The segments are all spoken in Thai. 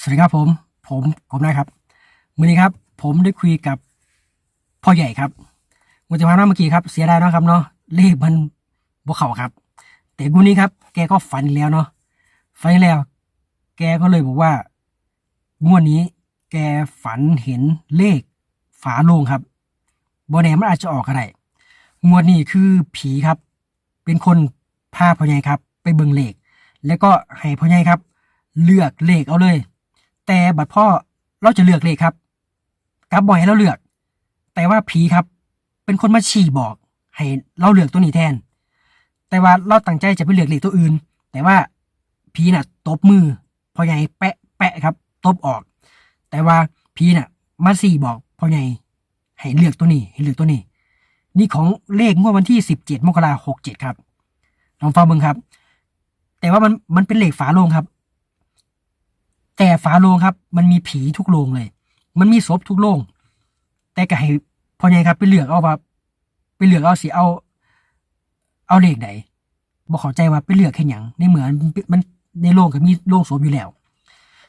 สวัสดีครับผม ผมผมนะครับวันนี้ครับ ผมได้คุยกับพ่อใหญ่ครับวันจะพาหน้าเมื่อกี้ครับ เสียดายนะครับเนาะเลขมันบวเขาครับ แต่วันนี้ครับ แกก็ฝันแล้วเนาะฝันแล้ว แกก็เลยบอกว่างวดนี้ แกฝันเห็นเลขฝาโลงครับบอแนมันอาจจะออกอะไรงวดนี้คือผีครับ เป็นคนพาพ่อใหญ่ครับ ไปเบิ่งเลขแล้วก็ให้พ่อใหญ่ครับ เลือกเลขเอาเลย แต่บัดพ่อเราจะเลือกเลขครับกลับบ่อยให้เราเลือก แต่ว่าผีครับ เป็นคนมาชี้บอก ให้เราเลือกตัวนี้แทน แต่ว่าเราตั้งใจจะไปเลือกเลขตัวอื่น แต่ว่าผีน่ะตบมือพ่อใหญ่แปะแปะครับ ตบออก แต่ว่าผีน่ะ มาสี่บอกพ่อใหญ่ให้เลือกตัวนี้ให้เลือกตัวนี้ นี่ของเลขงวดวันที่สิบเจ็ดมกราหกเจ็ดครับลองฟังเบิ่งครับ แต่ว่ามันมันเป็นเล็กฝาโลงครับ แต่ฝาโลงครับ มันมีผีทุกโลงเลย มันมีศพทุกโลง แต่ก็ให้พ่อใหญ่ครับ ไปเลือกเอาว่าไปเลือกเอาสิเอา เอาเลขไหนบอกเข้าใจว่าไปเลือกแค่หยังในเหมือนมันในโลงก็มีโลงศพอยู่แล้ว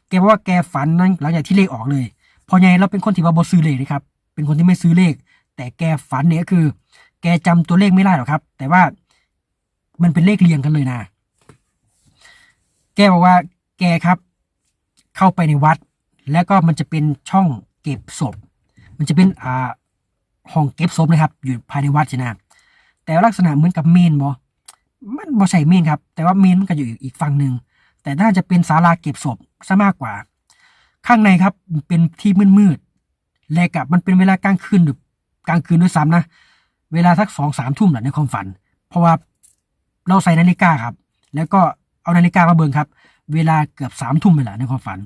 แกบอกว่าแกฝันนั้นหลังจากที่เลขออกเลยพ่อใหญ่เราเป็นคนที่ว่าบ่ซื้อเลขนะครับ เป็นคนที่ไม่ซื้อเลข แต่แกฝันเนี่ยก็คือ แกจำตัวเลขไม่ได้หรอกครับ แต่ว่ามันเป็นเลขเรียงกันเลยนะ แกบอกว่าแกครับ เข้าไปในวัด แล้วก็มันจะเป็นช่องเก็บศพ มันจะเป็นอ่าห้องเก็บศพนะครับ อยู่ภายในวัดใช่ไหมแต่ลักษณะเหมือนกับเมนบอมันบอใช่เมนครับ แต่ว่าเมนมันก็อยู่อีกฝั่งหนึ่งแต่น่าจะเป็นศาลาเก็บศพซะมากกว่า ข้างในครับเป็นที่มืดๆและกับมันเป็นเวลากลางคืนหรือกลางคืนด้วยซ้ำนะเวลาสักสองสามทุ่มแหละในความฝัน เพราะว่าเราใส่นาฬิกาครับ แล้วก็เอานาฬิกามาเบิ่งครับ เวลาเกือบสามทุ่มไปแหละในความฝัน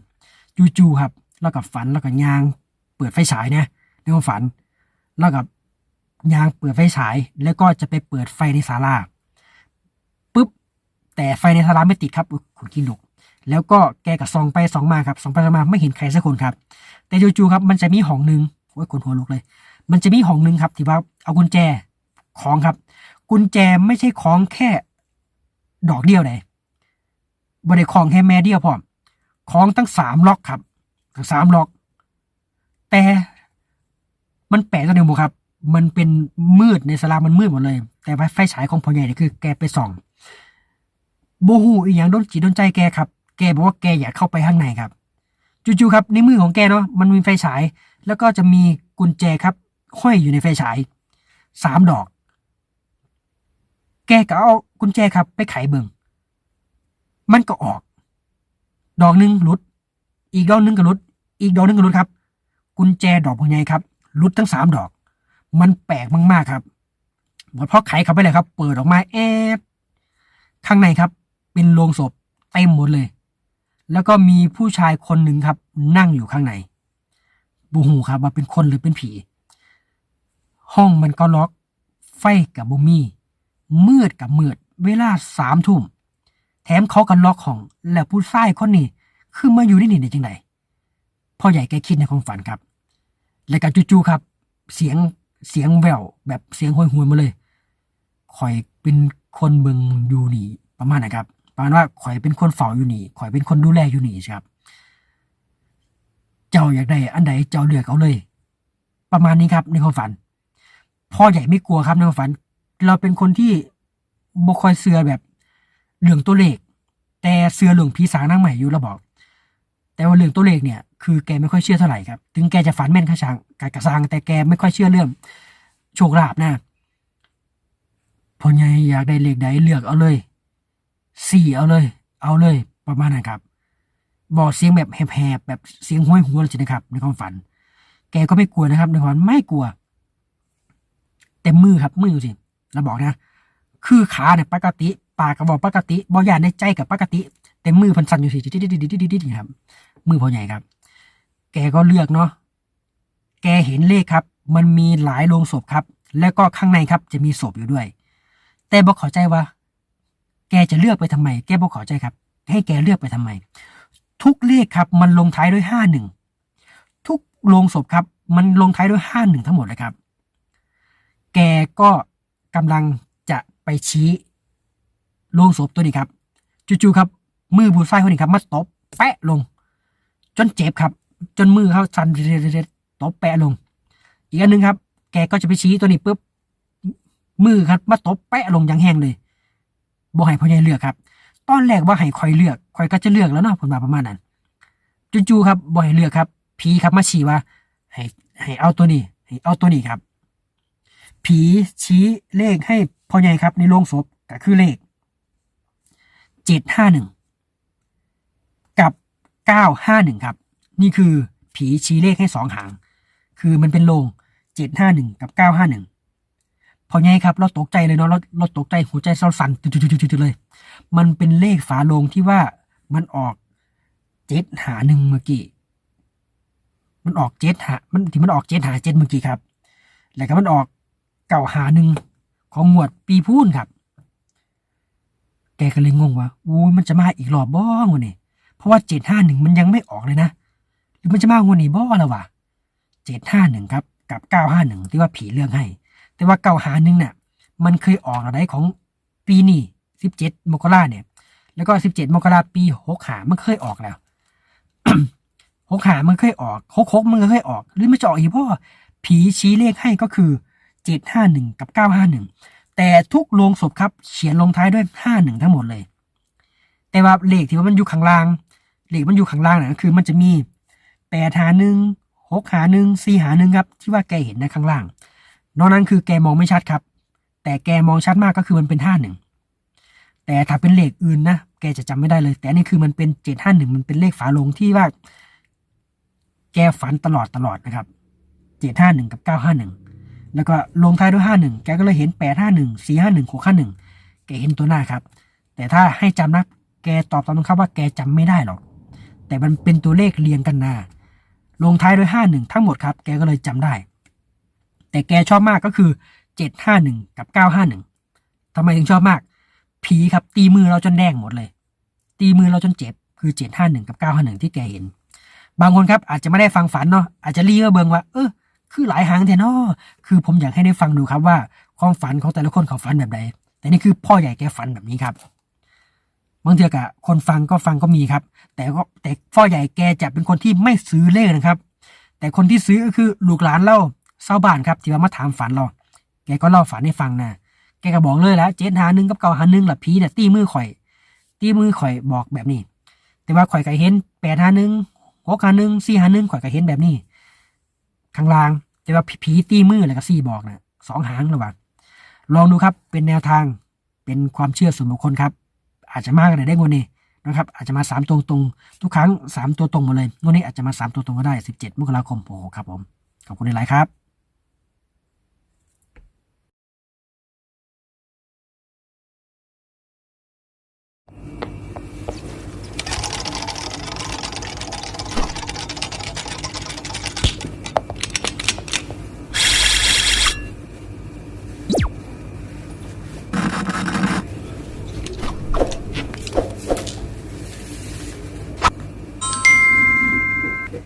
จู่ๆครับ แล้วกับฝันแล้วก็ยาง เปิดไฟฉายนี่ยในความฝัน แล้วกับยางเปิดไฟฉาย แล้วก็จะไปเปิดไฟในศาลาปุ๊บแต่ไฟในศาลาไม่ติดครับอุ๊ยขุนกินลุกแล้วก็แกกับซองไปซองมาครับซองไปซองมาไม่เห็นใครสักคนครับ แต่จู่ๆครับ มันจะมีห้องหนึ่งโอ้ยขนหัวลุกเลย มันจะมีห้องหนึ่งครับ ที่ว่าเอากุญแจของครับ กุญแจไม่ใช่ของแค่ ดอกเดียวเลย บริของแค่แม่เดียวพร้อมของตั้งสามล็อกครับทั้งสามล็อก แต่มันแปลกตัวเดียวบ่ครับ มันเป็นมืดในสลามันมืดหมดเลย แต่ไฟฉายของพ่อใหญ่เนี่ยคือแกไปส่องโบหูอีกอย่างโดนจิตโดนใจแกครับ แกบอกว่าแกอยากเข้าไปข้างในครับจู่ๆครับ ในมือของแกเนาะมันมีไฟฉาย แล้วก็จะมีกุญแจครับห้อยอยู่ในไฟฉายสามดอก แกก็เอากุญแจครับ ไปไขเบิง มันก็ออก ดอกหนึ่งหลุด อีกดอกหนึ่งก็หลุด อีกดอกหนึ่งก็หลุดครับ กุญแจดอกพวกใหญ่ครับหลุดทั้งสามดอก มันแปลกมากๆครับหมดพอไขเข้าไปเลยครับ เปิดออกมาแอบข้างในครับ เป็นโลงศพเต็มหมดเลย แล้วก็มีผู้ชายคนหนึ่งครับ นั่งอยู่ข้างในบูหูครับ ว่าเป็นคนหรือเป็นผี ห้องมันก็ล็อก ไฟกับบุมี่มืดกับมืด เวลาสามทุ่ม แถมเขากันล็อกห้อง แล้วผู้ชายคนนี้คือมาอยู่ที่นี่ได้จังไดพ่อใหญ่แกคิดในความฝันครับ แล้วก็จู่ๆครับ เสียงเสียงแววแบบเสียงห่วยหวนมาเลยข่อยเป็นคนเบิงอยู่นี่ ประมาณนะครับประมาณว่าข่อยเป็นคนเฝ้าอยู่นี่ข่อยเป็นคนดูแลอยู่นี่ครับ เจ้าอยากได้อันใดเจ้าเลือกเอาเลย ประมาณนี้ครับในความฝัน พ่อใหญ่ไม่กลัวครับในความฝัน เราเป็นคนที่บ่คอยเสือแบบ เรื่องตัวเลข แต่เสือเรื่องผีสางนั่งใหม่อยู่เราบอก แต่ว่าเรื่องตัวเลขเนี่ยคือแกไม่ค่อยเชื่อเท่าไหร่ครับ ถึงแกจะฝันแม่นข้าช้างกากระซางแต่แกไม่ค่อยเชื่อเรื่องโชคลาภนะพ่อใหญ่อยากได้เลขใดเลือกเอาเลยสี่เอาเลย เอาเลย ประมาณนั้นครับ บอกเสียงแบบแหบๆแบบเสียงห้วยหัวเลยนะครับ ในความฝัน แกก็ไม่กลัวนะครับในความฝันไม่กลัว แต่มือครับมือสิเราบอกนะ คือขาเนี่ยปกติ ปากกระบอกปกติบอยานในใจกับปกติ แต่มือพันสั่นอยู่สิดิดๆๆๆๆครับ มือพอใหญ่ครับ แกก็เลือกเนาะแกเห็นเลขครับ มันมีหลายโลงศพครับ แล้วก็ข้างในครับ จะมีศพอยู่ด้วย แต่บอกขอใจว่า แกจะเลือกไปทำไม แกบอกขอใจครับ ให้แกเลือกไปทำไม ทุกเลขครับ มันลงท้ายด้วยห้าหนึ่งทุกโลงศพครับ มันลงท้ายด้วยห้าหนึ่งทั้งหมดเลยครับ แกก็กำลังจะไปชี้ โลงศพตัวนี้ครับจู่ๆครับ มือผู้ชายคนนี้ครับมาตบแปะลง จนเจ็บครับ จนมือเขาสั่นเด็ดๆตบแปะลง อีกอันหนึ่งครับ แกก็จะไปชี้ตัวนี้ปุ๊บมือครับมาตบแปะลงอย่างแห้งเลยบ่ให้พ่อใหญ่เลือกครับ ตอนแรกว่าให้คอยเลือกคอยก็จะเลือกแล้วเนาะผมว่าประมาณนั้นจู่ๆครับบ่ให้เลือกครับผีครับมาชี้ว่า ให้ให้เอาตัวนี้ ให้เอาตัวนี้ครับ ผีชี้เลขให้พ่อใหญ่ครับ ในโรงศพก็คือเลข เจ็ดห้าหนึ่งกับเก้าห้าหนึ่งครับ นี่คือผีชี้เลขให้สองหาง คือมันเป็นโรงเจ็ดห้าหนึ่งกับเก้าห้าหนึ่งพอไงครับ เราตกใจเลยเนาะเราเราตกใจหัวใจเราสั่นจุดๆๆเลย มันเป็นเลขฝาโลงที่ว่ามันออกเจ็ดหาหนึ่งเมื่อกี้มันออกเจ็ดหามันที่มันออกเจ็ดหาเจ็ดเมื่อกี้ครับ แล้วก็มันออกเก่าหาหนึ่งของงวดปีพูนครับ แกก็เลยงงว่าอู้ยมันจะมาอีกรอบบ้องวะนี่เพราะว่าเจ็ดห้าหนึ่งมันยังไม่ออกเลยนะ หรือมันจะมางวดนี้บ้อแล้ววะเจ็ดห้าหนึ่งครับ กับเก้าห้าหนึ่งที่ว่าผีเรื่องให้ แต่ว่าเก้าหาหนึ่งเนี่ยมันเคยออกอะไรของปีนี้สิบเจ็ดมกราเนี่ย แล้วก็สิบเจ็ดมกราปีหกหามันเคยออกแล้วหกหามันเคยออกหกหกมันก็เคยออก หรือมันจะออกอีกพราะผีชี้เลขให้ก็คือเจ็ดห้าหนึ่งกับเก้าห้าหนึ่ง แต่ทุกโรงศพครับเขียนลงท้ายด้วยห้าหนึ่งทั้งหมดเลย แต่ว่าเลขที่ว่ามันอยู่ข้างล่าง เลขมันอยู่ข้างล่างน่ะคือมันจะมีแปดหาหนึ่งหกหาหนึ่งสี่หาหนึ่งครับ ที่ว่าแกเห็นในข้างล่าง นอกนั้นคือแกมองไม่ชัดครับ แต่แกมองชัดมากก็คือมันเป็นห้าหนึ่งแต่ถ้าเป็นเลขอื่นนะแกจะจำไม่ได้เลย แต่นี่คือมันเป็นเจ็ดห้าหนึ่งมันเป็นเลขฝาลงที่ว่า แกฝันตลอดตลอดนะครับเจ็ดห้าหนึ่งกับเก้าห้าหนึ่ง แล้วก็ลงท้ายด้วยห้าหนึ่งแกก็เลยเห็นแปดห้าหนึ่งสี่ห้าหนึ่งหกห้าหนึ่งแกเห็นตัวหน้าครับ แต่ถ้าให้จำนะ แกตอบตามนั้นครับว่าแกจำไม่ได้หรอก แต่มันเป็นตัวเลขเรียงกันหน้า ลงท้ายด้วยห้าหนึ่งทั้งหมดครับ แกก็เลยจำได้ แต่แกชอบมากก็คือเจ็ดห้าหนึ่งกับเก้าห้าหนึ่งทำไมถึงชอบมาก ผีครับตีมือเราจนแดงหมดเลย ตีมือเราจนเจ็บ คือเจ็ดห้าหนึ่งกับเก้าห้าหนึ่งที่แกเห็น บางคนครับอาจจะไม่ได้ฟังฝันเนาะ อาจจะรีมาเบิงว่า เออ คือหลายหางแท้เนาะคือผมอยากให้ได้ฟังดูครับว่า ความฝันของแต่ละคนเขาฝันแบบใดแต่นี่คือพ่อใหญ่แกฝันแบบนี้ครับบางทีกะคนฟังก็ฟังก็มีครับ แต่ก็แต่พ่อใหญ่แกจะเป็นคนที่ไม่ซื้อเลขนะครับ แต่คนที่ซื้อก็คือลูกหลานเล่าเศร้าบ้านครับที่ว่ามาถามฝันเราแกก็เล่าฝันให้ฟังนะแกก็บอกเลยแล้วเจ็ดหาหนึ่งกับเก้าหาหนึ่งหลับผีเนี่ยตีมือข่อย ตีมือข่อยบอกแบบนี้ แต่ว่าข่อยก็เห็นแปดหาหนึ่งหกหาหนึ่งสี่หาหนึ่งข่อยก็เห็นแบบนี้ ข้างล่างจะว่าผีตีมือแล้วก็ซี่บอกนะสองหางระหว่างลองดูครับเป็นแนวทางเป็นความเชื่อส่วนบุคคลครับ อาจจะมากเลยได้งวดนี้นะครับ อาจจะมาสามตัวตรงทุกครั้งสามตัวตรงหมดเลยงวดนี้อาจจะมาสามตัวตรงก็ได้สิบเจ็ดมกราคมโอ้โหครับผม ขอบคุณในไลายครับ